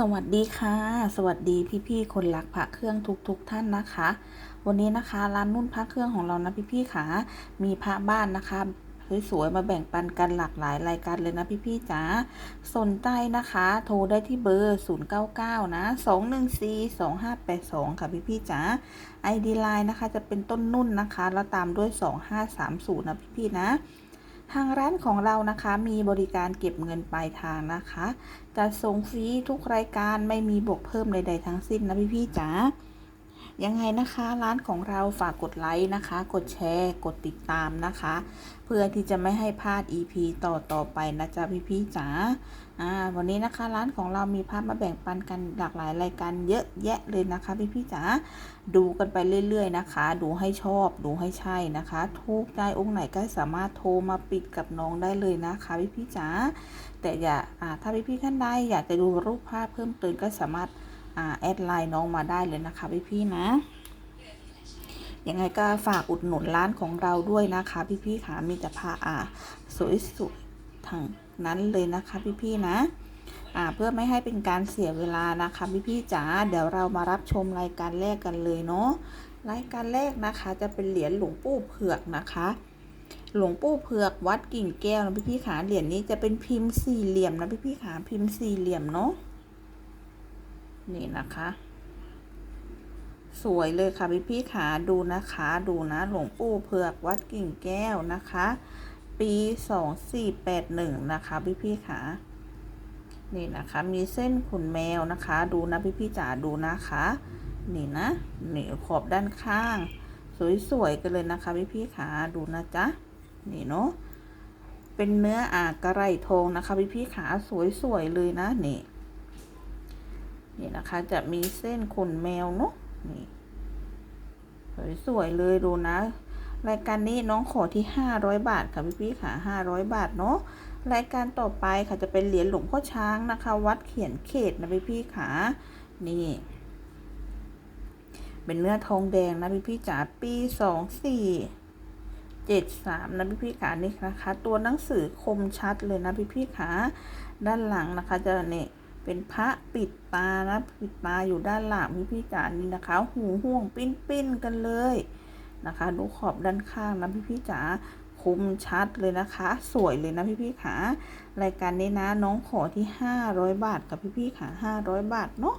สวัสดีค่ะ สวัสดีพี่ๆคนรักพระเครื่องทุกๆทท่านนะคะ วันนี้นะคะร้านนุ่นพระเครื่องของเรานะพี่ๆค่ะมีพระบ้านนะคะสวยๆมาแบ่งปันกันหลากหลายรายการเลยนะพี่ๆจ๋าสนใจนะคะ โทรได้ที่เบอร์ 099 นะ 214 2582 ค่ะพี่ๆจ๋า ID Line นะคะจะเป็นต้นนุ่นนะคะ แล้วตามด้วย 2530 นะพี่ๆนะ ทางร้านของเรานะคะมีบริการเก็บเงินปลายทางนะคะจะส่งฟรีทุกรายการไม่มีบวกเพิ่มใด ๆ ทั้งสิ้นนะพี่ๆจ๋ายังไงนะคะร้านของเราฝากกดไลค์นะคะ กดแชร์ กดติดตามนะคะ เพื่อที่จะไม่ให้พลาด EP ต่อต่อไปนะจ๊ะพี่ๆจ๋า อ่าวันนี้นะคะร้านของเรามีภาพมาแบ่งปันกันหลากหลายรายการเยอะแยะเลยนะคะ พี่ๆจ๋าดูกันไปเรื่อยๆนะคะ ดูให้ชอบดูให้ใช่นะคะทุกใจองค์ไหนก็สามารถโทรมาปิดกับน้องได้เลยนะคะพี่ๆจ๋าแต่อย่าอ่าถ้าพี่ๆท่านใดอยากจะดูรูปภาพเพิ่มเติมก็สามารถอ่าแอดไลน์น้องมาได้เลยนะคะพี่ๆนะยังไงก็ฝากอุดหนุนร้านของเราด้วยนะคะ พี่ๆค่ะมีแต่ผ้าอ่าสวยๆทั้ง นั้นเลยนะคะพี่ๆนะอ่าเพื่อไม่ให้เป็นการเสียเวลานะคะพี่ๆจ๋าเดี๋ยวเรามารับชมรายการแรกกันเลยเนาะรายการแรกนะคะจะเป็นเหรียญหลวงปู่เผือกนะคะหลวงปู่เผือกวัดกิ่งแก้วนะพี่ๆขาเหรียญนี้จะเป็นพิมพ์สี่เหลี่ยมนะพี่ๆขาพิมพ์สี่เหลี่ยมเนาะนี่นะคะ สวยเลยค่ะพี่พี่ขาดูนะคะ ดูนะ หลวงปู่เผือกวัดกิ่งแก้วนะคะ ปีสองสี่แปดหนึ่งนะคะ พี่พี่ขานี่นะคะ มีเส้นขนแมวนะคะ ดูนะพี่พี่จ๋าดูนะคะ นี่นะนี่ขอบด้านข้าง สวยๆกันเลยนะคะ พี่พี่ขาดูนะจ๊ะนี่เนาะเป็นเนื้ออากระไรทองนะคะ พี่พี่ขาสวยๆเลยนะนี่นี่นะคะ จะมีเส้นขนแมวเนาะนี่สวยๆเลยดูนะ รายการนี้น้องขอที่ห้าร้อยบาทค่ะพี่พี่ค่ะห้าร้อยบาทเนาะรายการต่อไปค่ะจะเป็นเหรียญหลวงพ่อช้างนะคะ วัดเขียนเขตนะพี่พี่ค่ะนี่ เป็นเนื้อทองแดงนะพี่พี่จ๋าปีสองสี่เจ็ดสามนะพี่พี่ขานี่นะคะ ตัวหนังสือคมชัดเลยนะพี่พี่ขาด้านหลังนะคะจะเนี่ยเป็นพระปิดตานะปิดตาอยู่ด้านหลังพี่พี่จ๋านี่นะคะ หูห่วงปิ้นปิ้นกันเลย นะคะ ดูขอบด้านข้างนะพี่พี่จ๋าคมชัดเลยนะคะ สวยเลยนะพี่พี่ขารายการนี้นะน้องขอที่ห้าร้อยบาทกับพี่พี่ขาห้าร้อยบาทเนาะ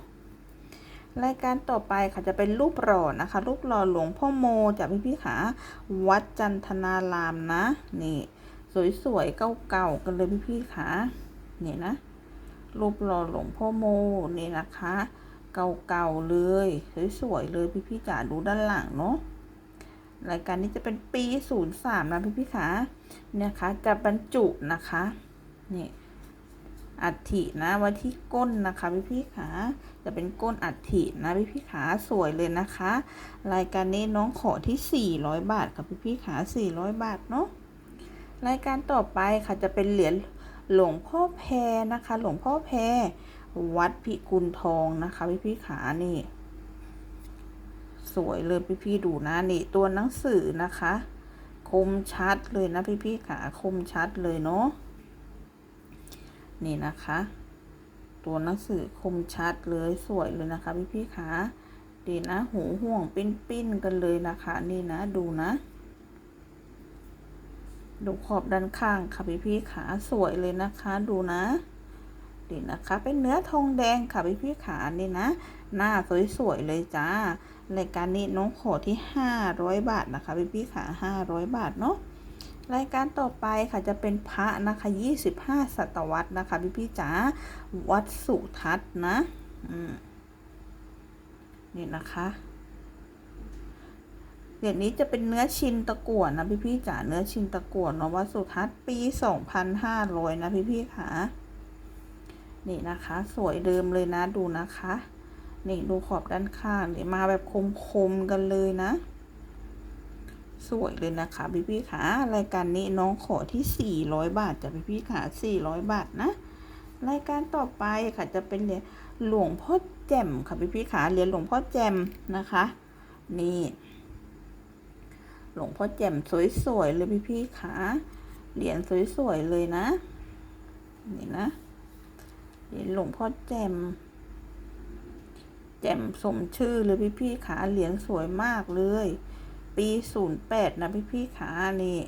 รายการต่อไปค่ะจะเป็นรูปหล่อนะคะ รูปหล่อหลวงพ่อโมจากพี่พี่ขาวัดจันทนารามนะ นี่ สวยๆเก่าๆกันเลยพี่พี่ขานี่นะ รูปหล่อหลวงพ่อโมนี่นะคะ เก่าๆเลย สวยๆเลยพี่พี่จ๋าดูด้านหลังเนาะ รายการนี้จะเป็นปีศูนย์สามนะพี่พี่ขาเนี่ยคะจะบรรจุนะคะนี่อัฐินะไว้ที่ก้นนะคะพี่พี่ขาจะเป็นก้นอัฐินะพี่พี่ขาสวยเลยนะคะ รายการนี้น้องขอที่สี่ร้อยบาทค่ะพี่พี่ขาสี่ร้อยบาทเนาะรายการต่อไปค่ะจะเป็นเหรียญหลวงพ่อแพรนะคะ หลวงพ่อแพรวัดพิกุลทองนะคะพี่พี่ขานี่ สวยเลยพี่พี่ดูนะนี่ตัวหนังสือนะคะ คมชัดเลยนะพี่พี่ขาคมชัดเลยเนาะนี่นะคะ ตัวหนังสือคมชัดเลยสวยเลยนะคะ พี่พี่ขาดีนะหูห่วงปิ้นปิ้นกันเลยนะคะ นี่นะดูนะดูขอบด้านข้างค่ะพี่พี่ขาสวยเลยนะคะดูนะดีนะคะ เป็นเนื้อทองแดงค่ะพี่พี่ขานี่นะ หน้าสวยๆเลยจ้า รายการนี้น้องขอที่ห้าร้อยบาทนะคะพี่พี่ขาห้าร้อยบาทเนาะรายการต่อไปค่ะจะเป็นพระนะคะยี่สิบห้าศตวรรษนะคะพี่พี่จ๋าวัดสุทัศน์นะนี่นะคะเหรียญนี้จะเป็นเนื้อชินตะกั่วนะพี่พี่จ๋าเนื้อชินตะกั่วเนาะวัดสุทัศน์ปีสองพันห้าร้อยนะพี่พี่ขานี่นะคะ สวยเดิมเลยนะดูนะคะ นี่ดูขอบด้านข้างเนี่มาแบบคมๆกันเลยนะ สวยเลยนะคะพี่พี่ขารายการนี้น้องขอที่สี่ร้อยบาทจ้ะพี่พี่ขาสี่ร้อยบาทนะ รายการต่อไปค่ะจะเป็นเหรียญหลวงพ่อแจ่มค่ะพี่พี่ขาเหรียญหลวงพ่อแจ่มนะคะ นี่ หลวงพ่อแจ่มสวยๆเลยพี่พี่ขาเหรียญสวยๆเลยนะ นี่นะเหรียญหลวงพ่อแจ่ม แจ่มสมชื่อเลยพี่พี่ขาเหรียญสวยมากเลย ปีศูนย์แปดนะพี่พี่ขานี่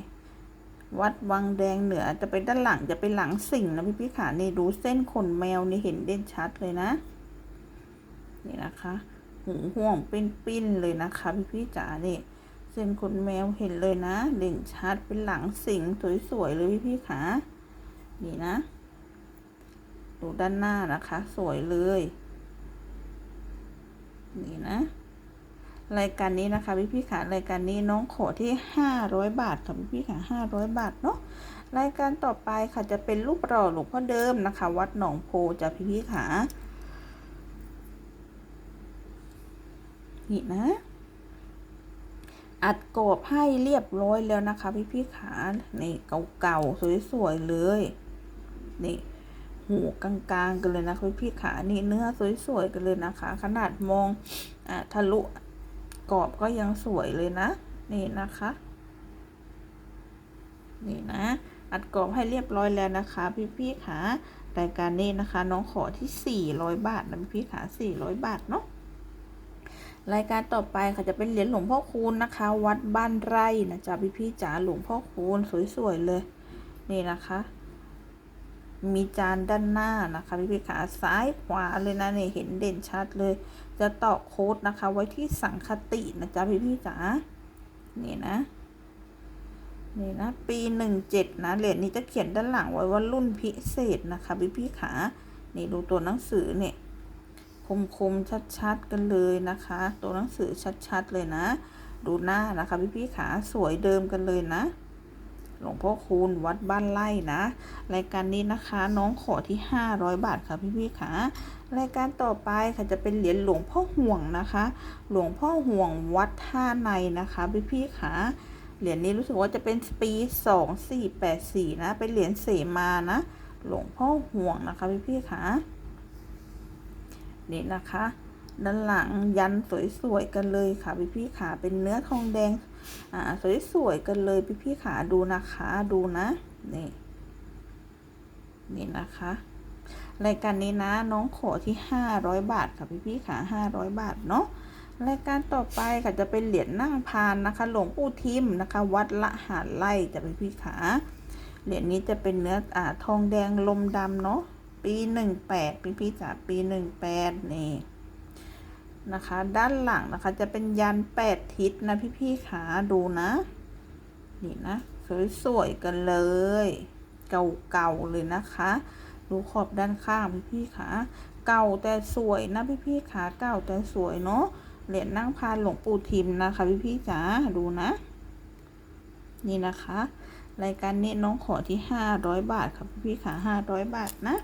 วัดวังแดงเหนือจะเป็นด้านหลังจะเป็นหลังสิ่งนะพี่พี่ขานี่ดูเส้นขนแมวนี่เห็นเด่นชัดเลยนะ นี่นะคะหูห่วงเป็นปิ้นเลยนะคะพี่พี่จ๋านี่เส้นขนแมวเห็นเลยนะ เด่นชัดเป็นหลังสิงสวยๆเลยพี่พี่ขานี่นะดูด้านหน้านะคะ สวยเลย นี่นะ รายการนี้นะคะพี่พี่ขารายการนี้น้องขอที่ห้าร้อยบาทค่ะพี่พี่ขาห้าร้อยบาทเนาะรายการต่อไปค่ะจะเป็นรูปหล่อหลวงพ่อเดิมนะคะ วัดหนองโพจ้ะพี่พี่ขานี่นะ อัดกรอบให้เรียบร้อยแล้วนะคะ พี่พี่ขานี่เก่าๆสวยๆเลยนี่ หูกลางๆกันเลยนะคะพี่ขานี่เนื้อสวยๆกันเลยนะคะ ขนาดมองอ่าทะลุกรอบก็ยังสวยเลยนะ นี่นะคะ นี่นะ อัดกรอบให้เรียบร้อยแล้วนะคะ พี่ๆขารายการนี้นะคะ น้องขอที่ 400 บาทนะพี่ขา400 บาทเนาะรายการต่อไปค่ะจะเป็นเหรียญหลวงพ่อคูณนะคะ วัดบ้านไร่นะจ๊ะพี่ๆจ๋าหลวงพ่อคูณสวยๆเลย นี่นะคะ มีจานด้านหน้านะคะพี่พี่ขาซ้ายขวาเลยนะเนี่ยเห็นเด่นชัดเลย จะต่อโค้ดนะคะ ไว้ที่สังคตินะจ๊ะพี่พี่จ๋านี่นะนี่นะปีหนึ่งเจ็ดนะเหรียญนี้จะเขียนด้านหลังไว้ว่ารุ่นพิเศษนะคะพี่พี่ขานี่ดูตัวหนังสือเนี่ยคมคมชัดชัดๆกันเลยนะคะ ตัวหนังสือชัดๆเลยนะ ดูหน้านะคะพี่พี่ขาสวยเดิมกันเลยนะ หลวงพ่อคูณวัดบ้านไร่นะ รายการนี้นะคะ น้องขอที่ 500 บาทค่ะพี่พี่ๆค่ะรายการต่อไปค่ะจะเป็นเหรียญหลวงพ่อห่วงนะคะ หลวงพ่อห่วงวัดท่าในนะคะพี่พี่ๆค่ะเหรียญนี้รู้สึกว่าจะเป็นปี2484นะเป็นเหรียญเสมานะ หลวงพ่อห่วงนะคะพี่พี่ๆค่ะนี่นะคะ ด้านหลังยันสวยๆกันเลยค่ะพี่พี่ๆค่ะเป็นเนื้อทองแดงอ่าสวยๆกันเลยพี่พี่ขาดูนะคะดูนะนี่นี่นะคะรายการนี้นะน้องขอที่ห้าร้อยบาทค่ะพี่พี่ขาห้าร้อยบาทเนาะรายการต่อไปค่ะจะเป็นเหรียญนั่งพานนะคะ หลวงปู่ทิมนะคะ วัดละหารไล่จะพี่พี่ขาเหรียญนี้จะเป็นเนื้ออ่าทองแดงลมดำเนาะปีหนึ่งแปดพี่พี่จ๋าปีหนึ่งแปดนี่ นะคะ ด้านหลังนะคะจะเป็นยันแปดทิศนะพี่ๆขาดูนะ นี่นะสวยๆกันเลย เก่าๆเลยนะคะ ดูขอบด้านข้างพี่ๆขาเก่าแต่สวยนะพี่ๆขาเก่าแต่สวยเนาะเหรียญนั่งพานหลวงปู่ทิมนะคะพี่ๆจ๋าดูนะ นี่นะคะ รายการนี้น้องขอที่ห้าร้อยบาทค่ะพี่ๆขาห้าร้อยบาทนะ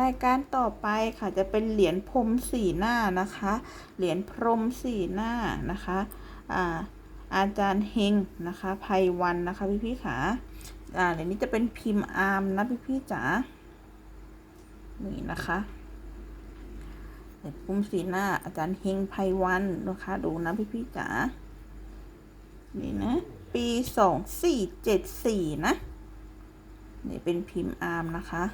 รายการต่อไปค่ะจะเป็นเหรียญพรมสีหน้านะคะ เหรียญพรมสีหน้านะคะอ่าอาจารย์เฮงนะคะภัยวันนะคะพี่พี่ๆขาอ่าเหรียญนี้จะเป็นพิมพ์อาร์มนะพี่พี่ๆจ๋านี่นะคะเหรียญพรมสีหน้า อาจารย์เฮงภัยวันนะคะดูนะพี่พี่ๆจ๋านี่นะปีสองสี่เจ็ดสี่นะนี่เป็นพิมพ์อาร์มนะคะ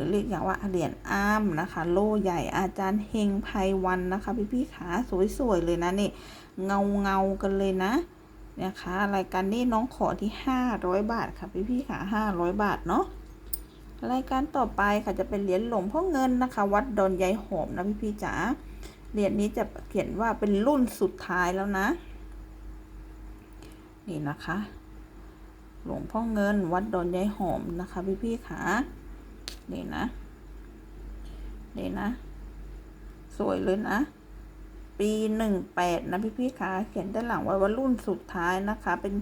รือเรียกอย่างว่าเหรียญอ้ามนะคะ โล่ใหญ่อาจารย์เฮงไพวันนะคะ พี่พี่ๆขาสวยๆเลยนะนี่เงาเงากันเลยนะนะคะรายการนี้น้องขอที่ห้าร้อยบาทค่ะพี่พี่ๆขาห้าร้อยบาทเนาะรายการต่อไปค่ะจะเป็นเหรียญหลวงพ่อเงินนะคะ วัดดอนยายหอมนะพี่พี่ๆจ๋าเหรียญนี้จะเขียนว่าเป็นรุ่นสุดท้ายแล้วนะ นี่นะคะ หลวงพ่อเงินวัดดอนยายหอมนะคะ พี่พี่ๆขา นี่นะ นี่นะ สวยเลยนะ ปีหนึ่งแปดนะพี่พี่คะเขียนด้านหลังไว้ว่ารุ่นสุดท้ายนะคะ เป็น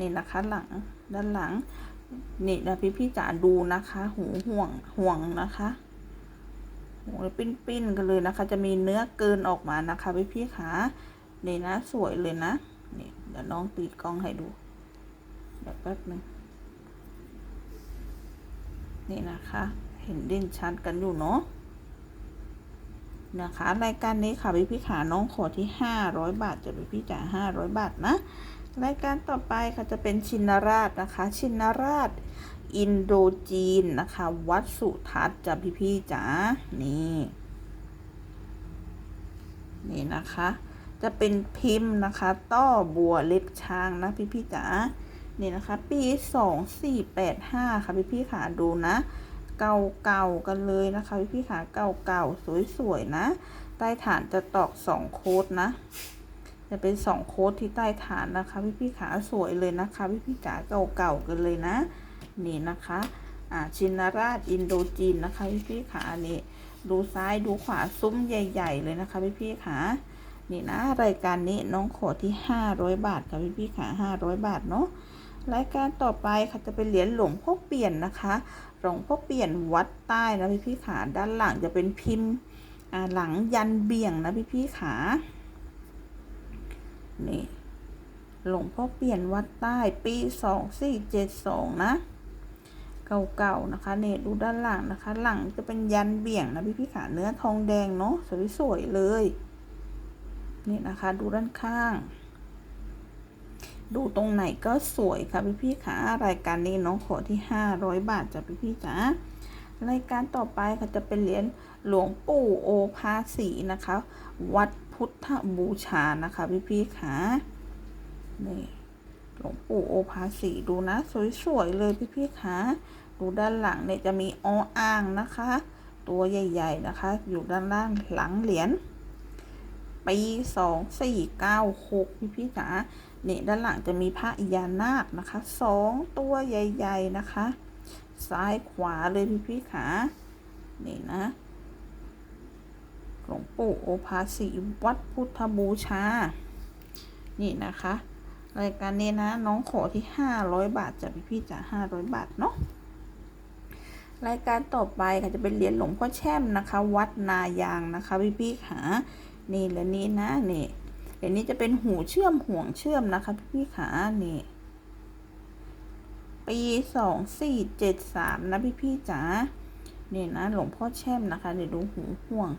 นี่นะคะหลังด้านหลัง นี่นะพี่พี่จ๋าดูนะคะ หูห่วงห่วงนะคะหูปิ้นปิ้นๆกันเลยนะคะ จะมีเนื้อเกินออกมานะคะพี่พี่คะนี่นะ สวยเลยนะนี่เดี๋ยวน้องตีกล้องให้ดูเดี๋ยวแป๊บนึง นี่นะคะ เห็นเด่นชัดกันอยู่เนาะนะคะ รายการนี้ค่ะพี่พี่ขาน้องขอที่ห้าร้อยบาทจะพี่พี่จ่ายห้าร้อยบาทนะ รายการต่อไปค่ะจะเป็นชินราชนะคะ ชินราชอินโดจีนนะคะ วัดสุทัศน์จะพี่พี่จ๋านี่นี่นะคะ จะเป็นพิมพ์นะคะ ต้อบัวเล็บช้างนะพี่พี่จ๋า นี่นะคะ ปีสองสี่แปดห้าค่ะพี่พี่ขาดูนะ เก่าเก่าๆกันเลยนะคะพี่พี่ขาเก่าเก่าๆสวยๆนะ ใต้ฐานจะตอกสองโค้ดนะ จะเป็นสองโค้ดที่ใต้ฐานนะคะ พี่พี่ขาสวยเลยนะคะพี่พี่ๆจ๋าเก่าเก่าๆกันเลยนะ นี่นะคะอ่าชินราชอินโดจีนนะคะพี่พี่ขานี่ดูซ้ายดูขวาซุ้มใหญ่ ๆ เลยนะคะพี่พี่ขานี่นะรายการนี้น้องขอที่ห้าร้อยบาทค่ะพี่พี่ขาห้าร้อยบาทเนาะ รายการต่อไปค่ะจะเป็นเหรียญหลวงพ่อเปลี่ยนนะคะ หลวงพ่อเปลี่ยนวัดใต้นะพี่พี่ขาด้านหลังจะเป็นพิมพ์หลังยันเบี่ยงนะพี่พี่ขานี่หลวงพ่อเปลี่ยนวัดใต้ปีสองสี่เจ็ดสองนะ เก่าๆนะคะเนี่ยดูด้านหลังนะคะ หลังจะเป็นยันเบี่ยงนะพี่พี่ขาเนื้อทองแดงเนาะสวยๆเลยนี่นะคะ ดูด้านข้าง ดูตรงไหนก็สวยค่ะพี่พี่ๆขารายการนี้น้องขอที่ห้าร้อยบาทจ้ะพี่พี่จ๋ารายการต่อไปค่ะจะเป็นเหรียญหลวงปู่โอภาสีนะคะ วัดพุทธบูชานะคะพี่พี่ๆขานี่หลวงปู่โอภาสีดูนะ สวยๆเลยพี่พี่ๆขาดูด้านหลังเนี่ยจะมีออ่างนะคะ ตัวใหญ่ ๆนะคะ อยู่ด้านล่างหลังเหรียญปีสองสี่เก้าหกพี่พี่จ๋า นี่ยด้านหลังจะมีพระยานาคนะคะสองตัวใหญ่ ๆนะคะ ซ้ายขวาเลยพี่พี่ขานี่นะหลวงปู่โอภาสีวัดพุทธบูชา นี่นะคะรายการนี้นะ น้องขอที่ห้าร้อยบาทจากพี่พี่จ๋าห้าร้อยบาทเนาะรายการต่อไปค่ะจะเป็นเหรียญหลวงพ่อแช่มนะคะ วัดนายางนะคะพี่พี่ขานี่และนี้นะนี่ เดี๋ยวนี้จะเป็นหูเชื่อมห่วงเชื่อมนะคะพี่ขานี่ปีสองสี่เจ็ดสามนะพี่พี่จ๋านี่นะหลวงพ่อแช่มนะคะเดี๋ยวดูหูห่วง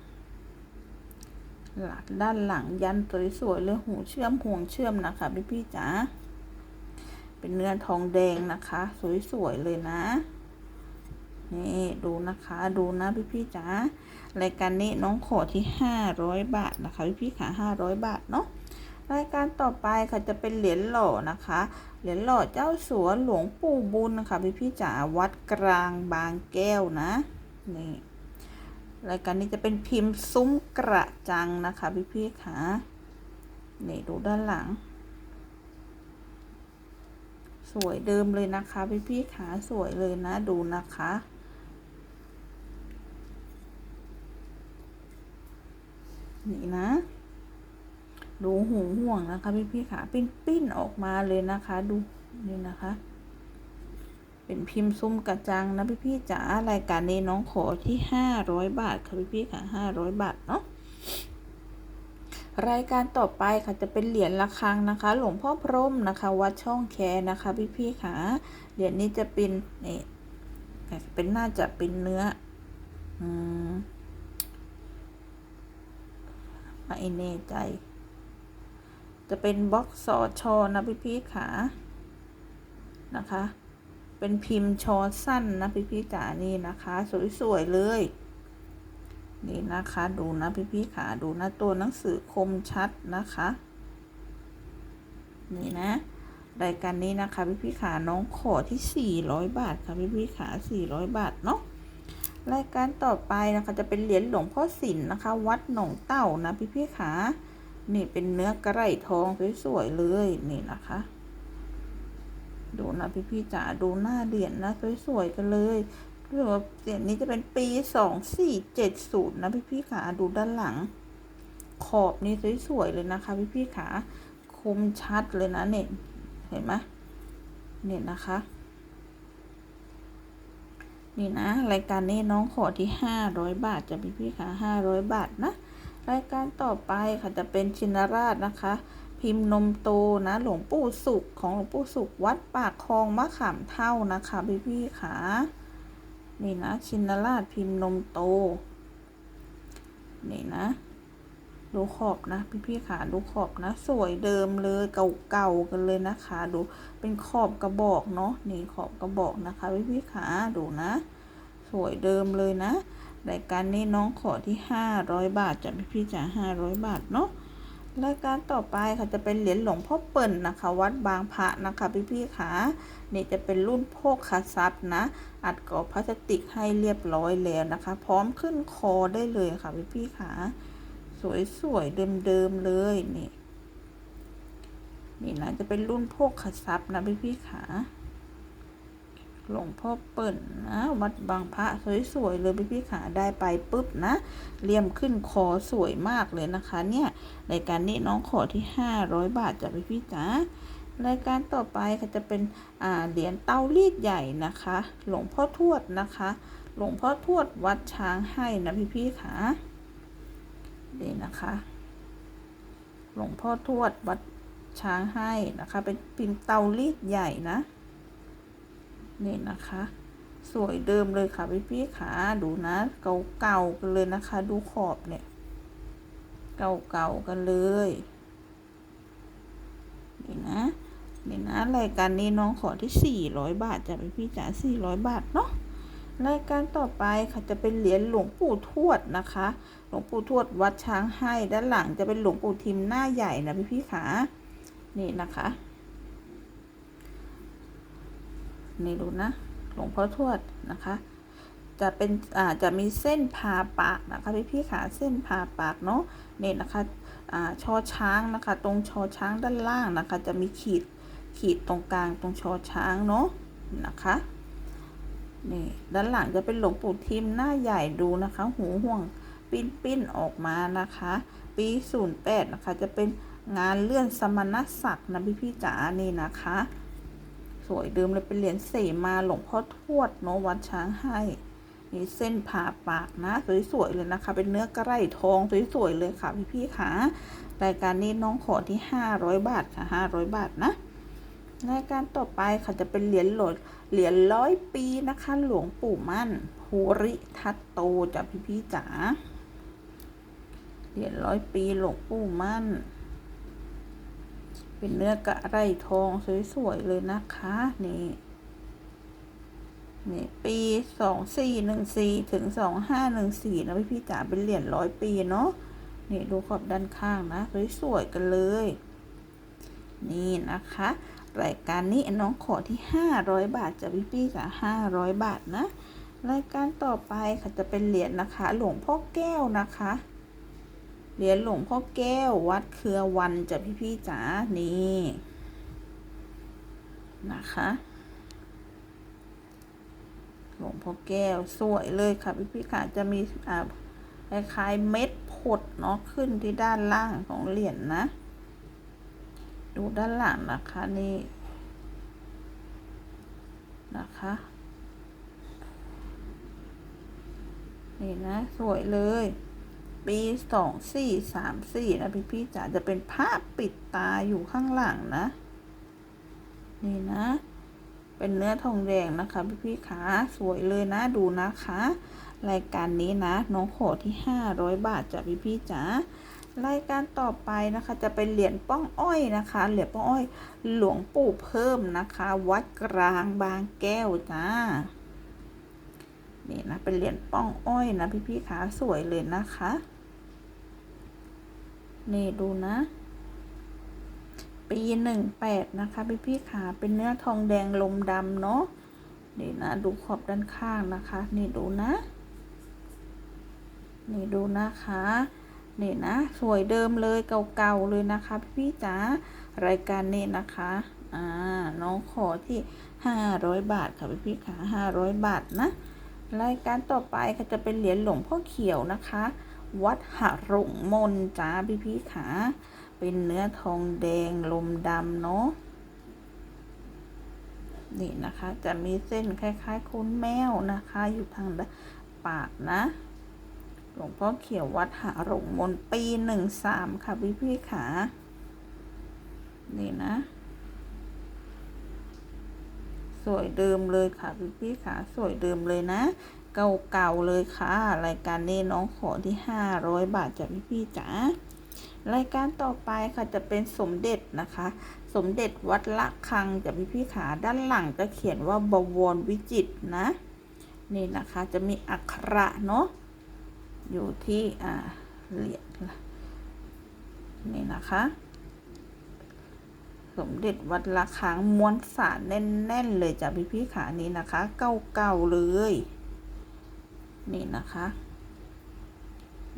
หลักด้านหลังยันสวยๆเลยหูเชื่อมห่วงเชื่อมนะคะพี่พี่จ๋าเป็นเนื้อทองแดงนะคะ สวยๆเลยนะ นี่ดูนะคะดูนะพี่พี่จ๋ารายการนี้น้องขอที่ห้าร้อยบาทนะคะพี่พี่ขาห้าร้อยบาทเนาะรายการต่อไปค่ะจะเป็นเหรียญหล่อนะคะ เหรียญหล่อเจ้าสัวหลวงปู่บุญนะคะพี่พี่จ๋าวัดกลางบางแก้วนะนี่รายการนี้จะเป็นพิมพ์ซุ้มกระจังนะคะพี่พี่ขานี่ดูด้านหลัง สวยเดิมเลยนะคะพี่พี่ขาสวยเลยนะดูนะคะ นี่นะดูหูห่วงนะคะพี่พี่ๆขาปิ้นปิ้นออกมาเลยนะคะ ดูนี่นะคะ เป็นพิมพ์ซุ้มกระจังนะพี่พี่จ๋ารายการนี้น้องขอที่ห้าร้อยบาทค่ะพี่พี่ค่ะห้าร้อยบาทเนาะรายการต่อไปค่ะจะเป็นเหรียญระฆังนะคะ หลวงพ่อพรมนะคะ วัดช่องแคนะคะ พี่พี่ค่ะเหรียญนี้จะเป็นนี่เป็นน่าจะเป็นเนื้อ อืม ไม่แน่ใจ จะเป็นบล็อกสอชอนะพี่พี่ๆค่ะนะคะ เป็นพิมพ์ชอสั้นนะพี่พี่ๆจ๋านี่นะคะ สวยๆเลยนี่นะคะดูนะพี่พี่ๆขาดูนะตัวหนังสือคมชัดนะคะนี่นะรายการนี้นะคะพี่พี่ๆขาน้องขอที่ 400 บาทค่ะพี่พี่ขา400 บาทเนาะ รายการต่อไปนะคะจะเป็นเหรียญหลวงพ่อสินนะคะ วัดหนองเต่านะพี่พี่ขานี่เป็นเนื้อกระไรทองสวยๆเลยนี่นะคะ ดูนะพี่พี่จ๋าดูหน้าเหรียญนะสวยๆกันเลยหรือว่าเหรียญนี้จะเป็นปีสองสี่เจ็ดศูนย์นะพี่พี่ขาดูด้านหลัง ขอบนี่สวยๆเลยนะคะ พี่พี่ขาคมชัดเลยนะเนี่ยเห็นไหมเนี่ยนะคะ นี่นะ รายการนี้น้องขอที่ห้าร้อยบาทจะพี่พี่ๆขาห้าร้อยบาทนะ รายการต่อไปค่ะจะเป็นชินราชนะคะ พิมพ์นมโตนะหลวงปู่สุขของหลวงปู่สุขวัดปากคลองมะขามเท่านะคะพี่พี่ๆขานี่นะ ชินราชพิมพ์นมโตนี่นะ ดูขอบนะ พี่พี่ๆขาดูขอบนะ สวยเดิมเลยเก่าๆกันเลยนะคะ ดูเป็นขอบกระบอกเนาะนี่ขอบกระบอกนะคะ พี่พี่ๆขาดูนะ สวยเดิมเลยนะรายการนี้น้องขอที่ห้าร้อยบาทจากพี่พี่จ๋าห้าร้อยบาทเนาะรายการต่อไปค่ะจะเป็นเหรียญหลวงพ่อเปิ่นนะคะ วัดบางพระนะคะพี่พี่ขานี่จะเป็นรุ่นโพกคาซับนะ อัดกรอบพลาสติกให้เรียบร้อยแล้วนะคะ พร้อมขึ้นคอได้เลยค่ะพี่พี่ขา สวยๆเดิมๆเลยนี่นี่นะจะเป็นรุ่นโพกคาซับนะพี่พี่ขาหลวงพ่อเปิ่นนะวัดบางพระสวยๆเลยพี่พี่ขาได้ไปปุ๊บนะเลี่ยมขึ้นคอสวยมากเลยนะคะ เนี่ยรายการนี้น้องขอที่ห้าร้อยบาทจากพี่พี่จ๋ารายการต่อไปก็จะเป็นอ่าเหรียญเต้ารีดใหญ่นะคะ หลวงพ่อทวดนะคะ หลวงพ่อทวดวัดช้างให้นะพี่พี่ขา นี่นะคะ หลวงพ่อทวดวัดช้างให้นะคะ เป็นพิมพ์เตารีดใหญ่นะ นี่นะคะ สวยเดิมเลยค่ะพี่พี่ขาดูนะเก่าๆกันเลยนะคะ ดูขอบเนี่ย เก่าๆกันเลยนี่นะนี่นะรายการนี้น้องขอที่สี่ร้อยบาทจ้ะพี่พี่จ๋าสี่ร้อยบาทเนาะ รายการต่อไปค่ะจะเป็นเหรียญหลวงปู่ทวดนะคะ หลวงปู่ทวดวัดช้างให้ด้านหลังจะเป็นหลวงปู่ทิมหน้าใหญ่นะพี่พี่ขานี่นะคะ นี่ดูนะ หลวงพ่อทวดนะคะ จะเป็นอ่าจะมีเส้นผ่าปากนะคะพี่พี่ขาเส้นผ่าปากเนาะนี่นะคะอ่าชอช้างนะคะ ตรงชอช้างด้านล่างนะคะ จะมีขีดขีดตรงกลางตรงชอช้างเนาะนะคะ นี่ด้านหลังจะเป็นหลวงปู่ทิมหน้าใหญ่ดูนะคะ หูห่วงปิ้นปิ้นออกมานะคะ ปีศูนย์แปดนะคะ จะเป็นงานเลื่อนสมณศักดิ์นะพี่พี่จ๋านี่นะคะ สวยเดิมเลยเป็นเหรียญเสมาหลวงพ่อทวดเนาะวัดช้างให้มีเส้นผ่าปากนะสวยๆเลยนะคะ เป็นเนื้อกระไรทองสวยๆเลยค่ะพี่พี่ๆค่ะรายการนี้น้องขอที่ห้าร้อยบาทค่ะห้าร้อยบาทนะ รายการต่อไปค่ะจะเป็นเหรียญโหลดเหรียญร้อยปีนะคะ หลวงปู่มั่นภูริทัตโตจากพี่พี่จ๋าเหรียญร้อยปีหลวงปู่มั่น เป็นเนื้อกระไรทองสวยๆเลยนะคะนี่นี่ปีสองสี่หนึ่งสี่ถึงสองห้าหนึ่งสี่นะพี่พี่จ๋าเป็นเหรียญร้อยปีเนาะนี่ดูขอบด้านข้างนะสวยๆกันเลย นี่นะคะ รายการนี้น้องขอที่ห้าร้อยบาทจากพี่พี่จ๋าห้าร้อยบาทนะ รายการต่อไปค่ะจะเป็นเหรียญนะคะ หลวงพ่อแก้วนะคะ เหรียญหลวงพ่อแก้ววัดเครือวันจากพี่พี่จ๋านี่นะคะ หลวงพ่อแก้วสวยเลยค่ะพี่พี่ค่ะจะมีอ่าคล้ายเม็ดผดเนาะขึ้นที่ด้านล่างของเหรียญนะ ดูด้านหลังนะคะนี่นะคะนี่นะ สวยเลย ปีสองสี่สามสี่นะพี่พี่จ๋าจะเป็นภาพปิดตาอยู่ข้างหลังนะ นี่นะ เป็นเนื้อทองแดงนะคะพี่พี่ขาสวยเลยนะดูนะคะ รายการนี้นะ น้องขอที่ห้าร้อยบาทจากพี่พี่จ๋า รายการต่อไปนะคะจะเป็นเหรียญป้องอ้อยนะคะ เหรียญป้องอ้อย หลวงปู่เพิ่มนะคะ วัดกลางบางแก้วจ้านี่นะเป็นเหรียญป้องอ้อยนะพี่พี่ขาสวยเลยนะคะ นี่ดูนะ ปีหนึ่งแปดนะคะพี่พี่ขาเป็นเนื้อทองแดงลมดำเนาะนี่นะดูขอบด้านข้างนะคะ นี่ดูนะ นี่ดูนะคะ นี่นะ สวยเดิมเลยเก่าๆเลยนะคะ พี่จ๋ารายการนี้นะคะอ่าน้องขอที่ห้าร้อยบาทค่ะพี่พี่ขาห้าร้อยบาทนะ รายการต่อไปก็จะเป็นเหรียญหลวงพ่อเขียวนะคะ วัดหหรงมนจ้าพี่พี่ขาเป็นเนื้อทองแดงลมดำเนาะนี่นะคะ จะมีเส้นคล้ายๆ คุ้นแมวนะคะ อยู่ทางปากนะ หลวงพ่อเขียววัดหาหรงมนปีหนึ่งสามค่ะพี่พี่ขานี่นะ สวยเดิมเลยค่ะพี่พี่ขาสวยเดิมเลยนะ เก่าๆเลยค่ะ รายการนี้น้องขอที่ห้าร้อยบาทจากพี่พี่จ๋ารายการต่อไปค่ะจะเป็นสมเด็จนะคะ สมเด็จวัดละคังจากพี่พี่ขาด้านหลังจะเขียนว่าบวรวิจิตนะ นี่นะคะจะมีอักขระเนาะ อยู่ที่อ่าเหรียญนี่นะคะ สมเด็จวัดละคังม้วนสารแน่นๆเลยจ้ะพี่พี่ขานี้นะคะเก่าๆเลย นี่นะคะ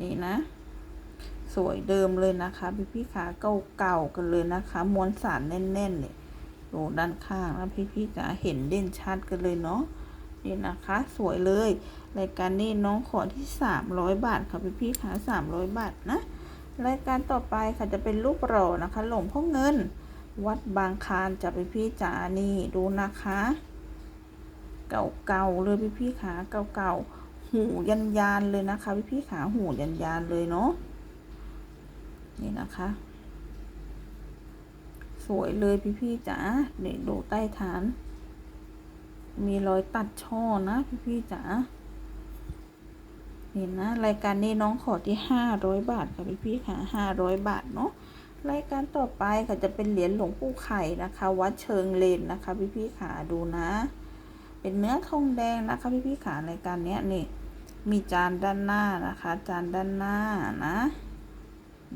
นี่นะ สวยเดิมเลยนะคะพี่พี่ขาเก่าๆกันเลยนะคะ ม้วนสารแน่นๆเนี่ยดูด้านข้างนะพี่พี่จะเห็นเด่นชัดกันเลยเนาะ นี่นะคะ สวยเลยรายการนี้น้องขอที่สามร้อยบาทค่ะพี่พี่ขาสามร้อยบาทนะรายการต่อไปค่ะจะเป็นรูปหล่อนะคะ หลวงพ่อเงิน วัดบางคานจะไปพี่จ๋านี่ดูนะคะ เก่าๆเลยพี่พี่ขาเก่าๆหูยันยานเลยนะคะ พี่พี่ขาหูยันยานเลยเนาะนี่นะคะ สวยเลยพี่พี่จ๋าเนี่ยดูใต้ฐาน มีรอยตัดช่อนะพี่พี่จ๋าเห็นนะรายการนี้น้องขอที่ห้าร้อยบาทค่ะพี่พี่ค่ะห้าร้อยบาทเนาะรายการต่อไปค่ะจะเป็นเหรียญหลวงปู่ไข่นะคะ วัดเชิงเลนนะคะ พี่พี่ขาดูนะ เป็นเนื้อทองแดงนะคะ พี่พี่ขารายการเนี้ยนี่มีจานด้านหน้านะคะ จานด้านหน้านะ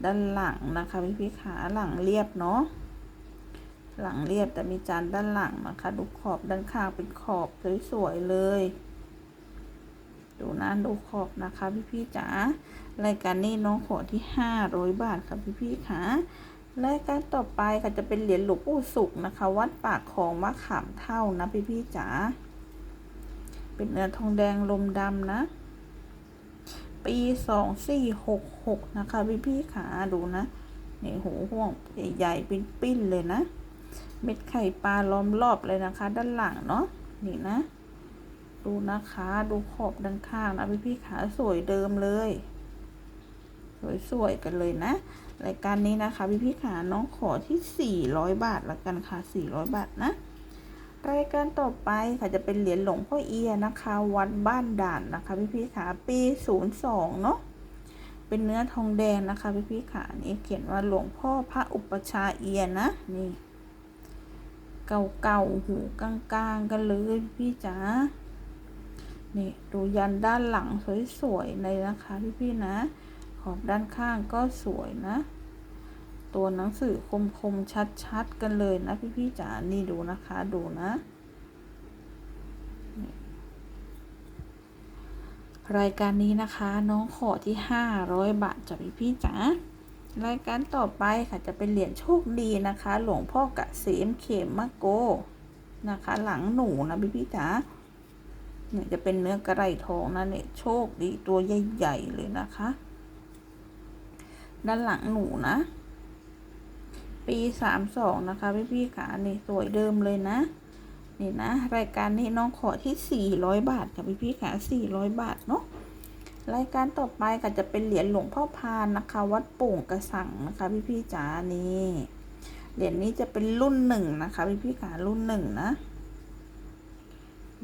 ด้านหลังนะคะ พี่พี่ขาหลังเรียบเนาะ หลังเรียบแต่มีจานด้านหลังนะคะดูขอบด้านข้างเป็นขอบสวยๆเลย ดูนะดูขอบนะคะพี่พี่จ๋ารายการนี้น้องขอที่ห้าร้อยบาทค่ะพี่พี่ค่ะรายการต่อไปค่ะจะเป็นเหรียญหลวงปู่สุขนะคะ วัดปากของมะขามเท่านะพี่พี่จ๋าเป็นเนื้อทองแดงลมดำนะปีสองสี่หกหกนะคะพี่พี่ขาดูนะ นี่หูห่วงใหญ่ๆปิ้นๆเลยนะ เม็ดไข่ปลาล้อมรอบเลยนะคะ ด้านหลังเนาะนี่นะ ดูนะคะดูขอบด้านข้างนะพี่พี่ขาสวยเดิมเลย สวยๆกันเลยนะรายการนี้นะคะพี่พี่ขาน้องขอที่ 400 บาทละกันค่ะ 400 บาทนะรายการต่อไปค่ะจะเป็นเหรียญหลวงพ่อเอียนะคะ วัดบ้านด่านนะคะ พี่พี่ขาปี02เนาะเป็นเนื้อทองแดงนะคะ พี่พี่ขานี่เขียนว่าหลวงพ่อพระอุปชาเอียนะนี่ เก่าๆหูกลางๆกันเลยพี่จ๋านี่ดูยันด้านหลังสวยๆเลยนะคะพี่ๆนะ ขอบด้านข้างก็สวยนะ ตัวหนังสือคมๆชัดๆกันเลยนะพี่ๆจ๋านี่ดูนะคะดูนะรายการนี้นะคะ น้องขอที่ห้าร้อยบาทจากพี่ๆจ๋า รายการต่อไปค่ะจะเป็นเหรียญโชคดีนะคะ หลวงพ่อกะเสมเขมมะโกนะคะ หลังหนูนะพี่พี่จ๋าเนี่ยจะเป็นเนื้อกระไรทองนะเนี่ยโชคดีตัวใหญ่ๆเลยนะคะ ด้านหลังหนูนะ ปีสามสองนะคะพี่พี่ขานี่สวยเดิมเลยนะนี่นะ รายการนี้น้องขอที่สี่ร้อยบาทค่ะพี่พี่ขาสี่ร้อยบาทเนาะ รายการต่อไปก็จะเป็นเหรียญหลวงพ่อพานนะคะ วัดโป่งกระสังนะคะ พี่พี่จ๋านี่เหรียญนี้จะเป็นรุ่นหนึ่งนะคะ พี่พี่ขารุ่นหนึ่งนะ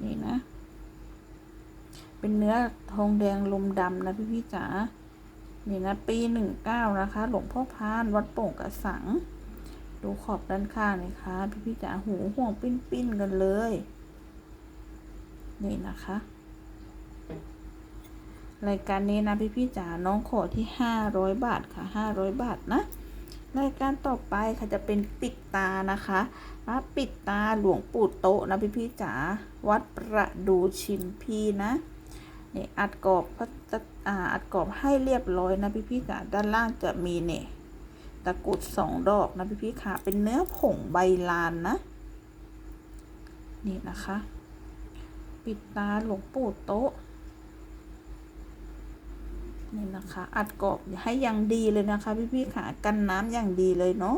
นี่นะ เป็นเนื้อทองแดงลมดำนะพี่พี่จ๋านี่นะปีหนึ่งเก้านะคะ หลวงพ่อพานวัดโป่งกระสัง ดูขอบด้านข้างนะคะพี่พี่จ๋าหูห่วงปิ้นปิ้นๆกันเลย นี่นะคะ รายการนี้นะพี่พี่จ๋าน้องขอที่ห้าร้อยบาทค่ะห้าร้อยบาทนะ รายการต่อไปค่ะจะเป็นปิดตานะคะนะปิดตาหลวงปู่โตะนะพี่พี่จ๋าวัดประดูชิมพีนะนี่อัดกรอบก็จะอ่าอัดกรอบให้เรียบร้อยนะพี่พี่จ๋าด้านล่างจะมีเนี่ยตะกุดสองดอกนะพี่พี่ขาเป็นเนื้อผงใบลานนะ นี่นะคะ ปิดตาหลวงปู่โตะ นี่นะคะ อัดกรอบให้อย่างดีเลยนะคะ พี่พี่ขากันน้ำอย่างดีเลยเนาะ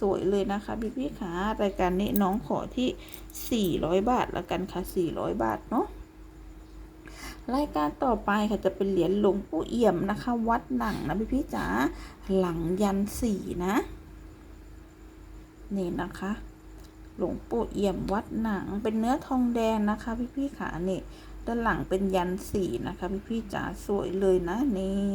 สวยเลยนะคะ พี่พี่ขารายการนี้น้องขอที่ 400 บาทล้วกันค่ะ 400 บาทเนาะรายการต่อไปค่ะจะเป็นเหรียญหลวงปู่เอี่ยมนะคะ วัดหนังนะพี่พี่จ๋าหลังยันสีนะ นี่นะคะ หลวงปู่เอี่ยมวัดหนังเป็นเนื้อทองแดงนะคะ พี่พี่ขานี่ ด้านหลังเป็นยันสีนะคะ พี่พี่จ๋าสวยเลยนะนี่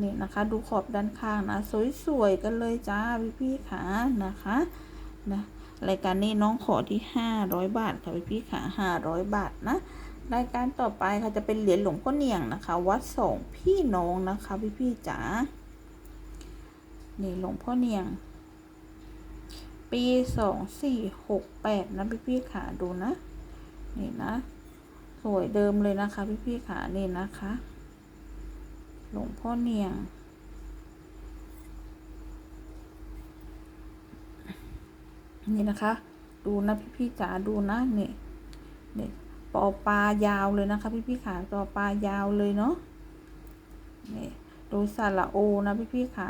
นี่นะคะ ดูขอบด้านข้างนะ สวยๆกันเลยจ้าพี่พี่ขานะคะนะรายการนี้น้องขอที่ห้าร้อยบาทค่ะพี่พี่ขาห้าร้อยบาทนะรายการต่อไปค่ะจะเป็นเหรียญหลวงพ่อเนียงนะคะ วัดสองพี่น้องนะคะพี่พี่จ๋านี่หลวงพ่อเนียง ปีสองสี่หกแปดนะพี่พี่ขาดูนะนี่นะ สวยเดิมเลยนะคะ พี่พี่ๆขานี่นะคะ หลวงพ่อเนียง นี่นะคะ ดูนะพี่ๆจ๋าดูนะนี่นี่ปอปลายาวเลยนะคะ พี่ๆขาปอปลายาวเลยเนาะนี่ดูสระโอนะพี่ๆขา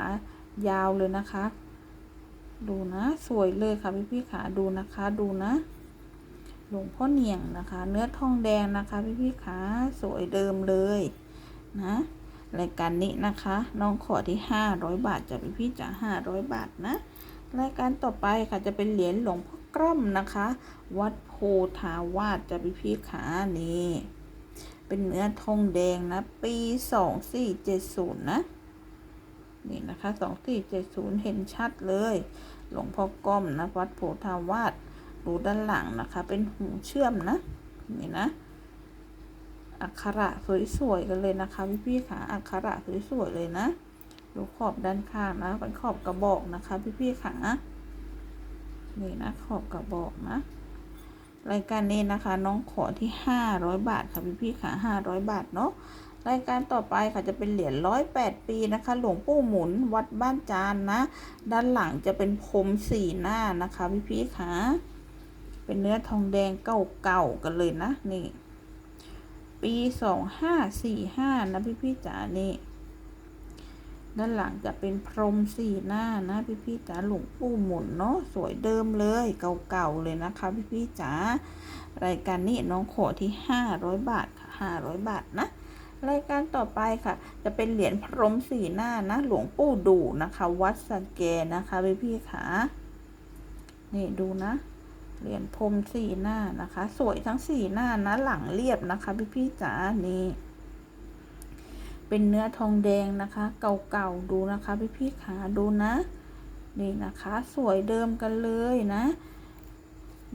ยาวเลยนะคะ ดูนะ สวยเลยค่ะพี่พี่ๆขาดูนะคะ ดูนะ หลวงพ่อเนียงนะคะ เนื้อทองแดงนะคะ พี่พี่ขาสวยเดิมเลยนะรายการนี้นะคะ น้องขอที่ห้าร้อยบาทจากพี่พี่จ๋าห้าร้อยบาทนะ รายการต่อไปค่ะจะเป็นเหรียญหลวงพ่อกล้ำนะคะ วัดโพธาวาสจะพี่พี่ขานี่เป็นเนื้อทองแดงนะ ปีสองสี่เจ็ดศูนย์นะนี่นะคะสองสี่เจ็ดศูนย์เห็นชัดเลย หลวงพ่อก้อมนะวัดโพธาวาส ดูด้านหลังนะคะ เป็นหูเชื่อมนะนี่นะ อักขระสวยๆกันเลยนะคะพี่พี่ๆค่ะ อักขระสวยๆเลยนะดูขอบด้านข้างนะ เป็นขอบกระบอกนะคะพี่พี่ๆค่ะนี่นะขอบกระบอกนะรายการนี้นะคะ น้องขอที่ห้าร้อยบาทค่ะพี่พี่ๆค่ะห้าร้อยบาทเนาะรายการต่อไปค่ะจะเป็นเหรียญร้อยแปดปีนะคะ หลวงปู่หมุนวัดบ้านจานนะ ด้านหลังจะเป็นพรมสีหน้านะคะพี่พี่ๆค่ะ เป็นเนื้อทองแดงเก่าๆกันเลยนะนี่ ปีสองห้าสี่ห้านะพี่พี่จ๋านี่ด้านหลังจะเป็นพรมสี่หน้านะ พี่พี่จ๋าหลวงปู่หมุนเนาะสวยเดิมเลยเก่าๆเลยนะคะ พี่พี่จ๋ารายการนี้น้องขอที่ห้าร้อยบาทค่ะห้าร้อยบาทนะรายการต่อไปค่ะ จะเป็นเหรียญพรมสี่หน้านะ หลวงปู่ดูนะคะ วัดสะแกนะคะพี่พี่ขานี่ดูนะ เหรียญพรมสี่หน้านะคะ สวยทั้งสี่หน้านะหลังเรียบนะคะ พี่พี่จ๋านี่เป็นเนื้อทองแดงนะคะ เก่าๆดูนะคะพี่พี่ขาดูนะ นี่นะคะ สวยเดิมกันเลยนะ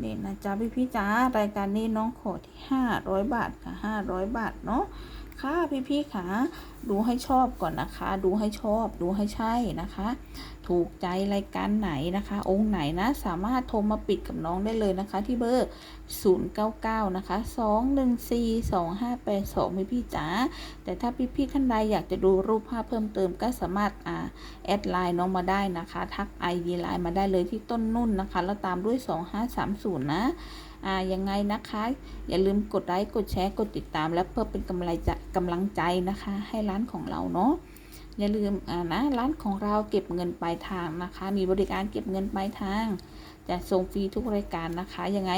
นี่นะจ๊ะพี่พี่จ๋ารายการนี้น้องขอที่ห้าร้อยบาทค่ะห้าร้อยบาทเนาะ ค่ะพี่ๆขาดูให้ชอบก่อนนะคะ ดูให้ชอบ ดูให้ใช่นะคะ ถูกใจรายการไหนนะคะ องค์ไหนนะ สามารถโทรมาปิดกับน้องได้เลยนะคะ ที่เบอร์ 099 นะคะ 214 2582พี่พี่จ๋า แต่ถ้าพี่พี่ๆท่านใดอยากจะดูรูปภาพเพิ่มเติมก็สามารถอ่าแอดไลน์น้องมาได้นะคะ ทัก ID ไลน์มาได้เลยที่ต้นนุ่นนะคะ แล้วตามด้วย 2530 นะ อ่ายังไงนะคะ อย่าลืมกดไลค์กดแชร์กดติดตาม และเพื่อเป็นกำลังใจกำลังใจนะคะ ให้ร้านของเราเนาะอย่าลืมอ่านะร้านของเราเก็บเงินปลายทางนะคะ มีบริการเก็บเงินปลายทางจะส่งฟรีทุกรายการนะคะ ยังไง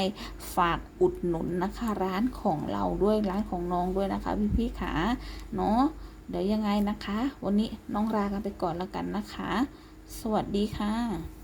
ฝากอุดหนุนนะคะ ร้านของเราด้วยร้านของน้องด้วยนะคะ พี่พี่ๆขาเนาะเดี๋ยวยังไงนะคะ วันนี้น้องลากันไปก่อนแล้วกันนะคะ สวัสดีค่ะ